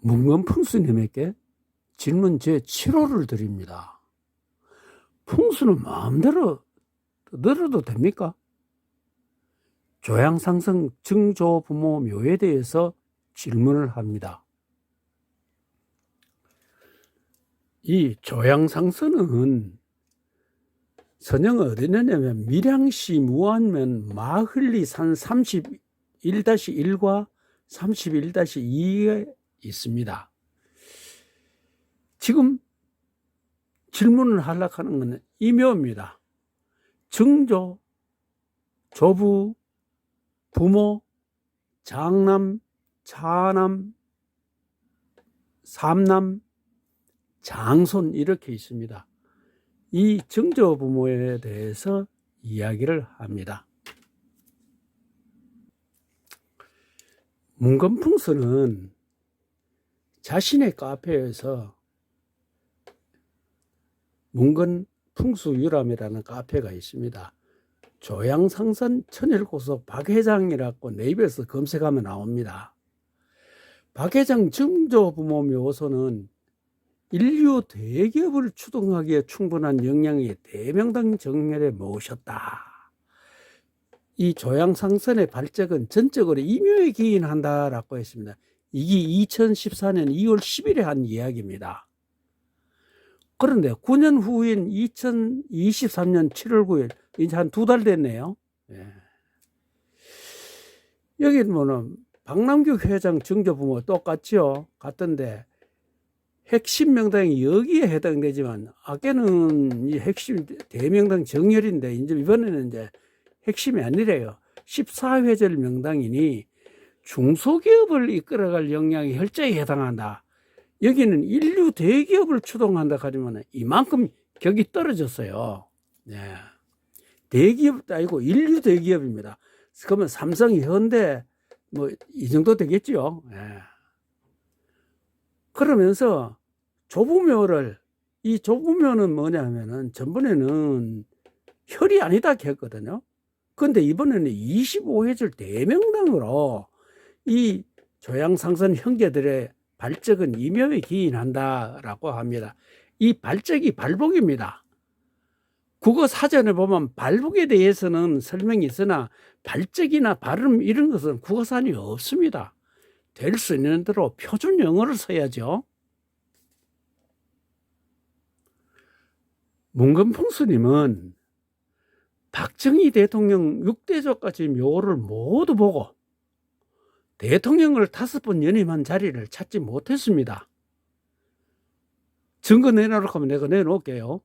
문건풍수님에게 질문 제 7호를 드립니다. 풍수는 마음대로 늘어도 됩니까? 조양상성 증조 부모 묘에 대해서 질문을 합니다. 이 조양상선은 선영은 어디냐면 밀양시 무안면 마흘리산 31-1과 31-2에 있습니다. 지금 질문을 하려고 하는 것은 이묘입니다. 증조, 조부, 부모, 장남, 차남, 삼남, 장손 이렇게 있습니다. 이 증조 부모에 대해서 이야기를 합니다. 문건풍수는 자신의 카페에서 문건 풍수유람이라는 카페가 있습니다. 조양상선 천일고속 박 회장이라고 네이버에서 검색하면 나옵니다. 박 회장 증조 부모 묘소는 인류 대기업을 추동하기에 충분한 역량이 대명당 정렬에 모셨다. 이 조양상선의 발적은 전적으로 이묘에 기인한다라고 했습니다. 이게 2014년 2월 10일에 한 이야기입니다. 그런데 9년 후인 2023년 7월 9일, 이제 한 두 달 됐네요. 예. 여기 뭐는 박남규 회장 증조부모 똑같죠? 같던데 핵심 명당이 여기에 해당되지만 아까는 이 핵심 대명당 정렬인데 이제 이번에는 이제 핵심이 아니래요. 14회절 명당이니 중소기업을 이끌어갈 역량이 혈자에 해당한다. 여기는 인류 대기업을 추동한다 하지만 이만큼 격이 떨어졌어요. 네. 대기업도 아니고 인류 대기업입니다. 그러면 삼성, 현대 뭐 이 정도 되겠죠. 네. 그러면서 조부묘를 이 조부묘는 뭐냐면은 전번에는 혈이 아니다 했거든요. 근데 이번에는 25회절 대명당으로 이 조양상선 형제들의 발적은 이묘에 기인한다라고 합니다. 이 발적이 발복입니다. 국어 사전에 보면 발복에 대해서는 설명이 있으나 발적이나 발음 이런 것은 국어사전이 없습니다. 될 수 있는 대로 표준 영어를 써야죠. 문건풍수님은 박정희 대통령 6대조까지 묘를 모두 보고 대통령을 다섯 번 연임한 자리를 찾지 못했습니다. 증거 내놓으라고 하면 내가 내놓을게요.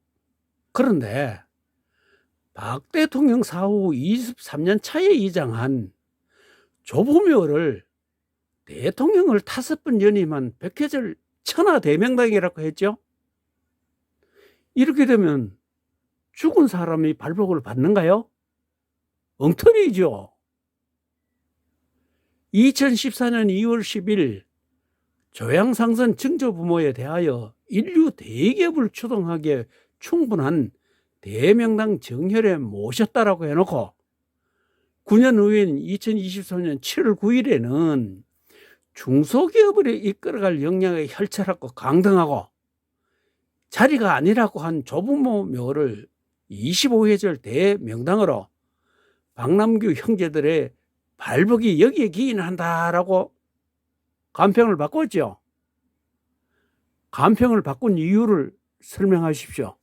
그런데 박 대통령 사후 23년 차에 이장한 조보묘를 대통령을 다섯 번 연임한 백회절 천하대명당이라고 했죠. 이렇게 되면 죽은 사람이 발복을 받는가요? 엉터리죠. 2014년 2월 10일 조양상선 증조부모에 대하여 인류 대기업을 추동하기에 충분한 대명당 정혈에 모셨다라고 해놓고 9년 후인 2023년 7월 9일에는 중소기업을 이끌어갈 역량에 혈철하고 강등하고 자리가 아니라고 한 조부모 묘를 25회절 대명당으로 박남규 형제들의 발복이 여기에 기인한다라고 간평을 바꿨죠. 간평을 바꾼 이유를 설명하십시오.